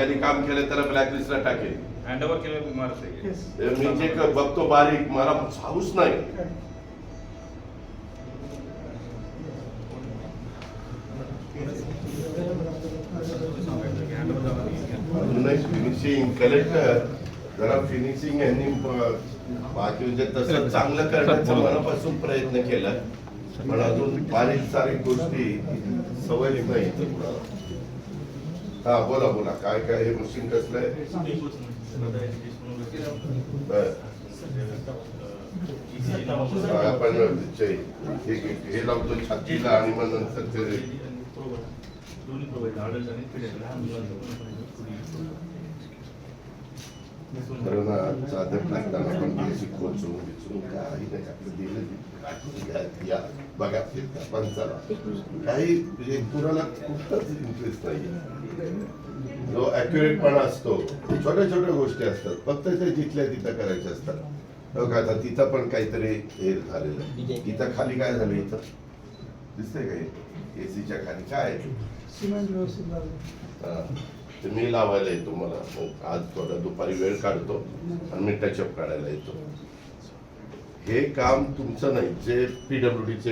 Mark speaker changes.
Speaker 1: ज्यांनी काम केलं त्याला ब्लॅकलिस्टला टाकेल.
Speaker 2: केलं मारते
Speaker 1: मी जे क- बघतो बारीक मला हाऊस नाही. अजूनही फिनिशिंग कलेक्टर जरा फिनिशिंग यांनी बाकी म्हणजे तसं चांगलं करण्याचा मनापासून प्रयत्न केला. पण अजून बारीक सारीक गोष्टी सवय नाही. हा बोला बोला. काय काय हे मशीन कसलं? आहे आपण हे लावतो छातीला आणि मग नंतर ते कारण चादर टाकताना पण काही नाही आपलं दिलं या- बघा फिरता पंचाला काही म्हणजे कुणाला कुठलाच इंटरेस्ट नाही जो अॅक्युरेटपणा असतो छोट्या छोट्या गोष्टी असतात फक्त ते जिथल्या तिथं करायच्या असतात बघा आता तिथं पण काहीतरी हे झालेलं आहे खाली काय झालं इथं दिसतंय का एसीच्या खाली काय आहे ते मी लावायला येतो मला आज थोडा दुपारी वेळ काढतो आणि मी टचअप काढायला येतो हे काम तुमचं नाही जे पीडब्ल्यूडीचे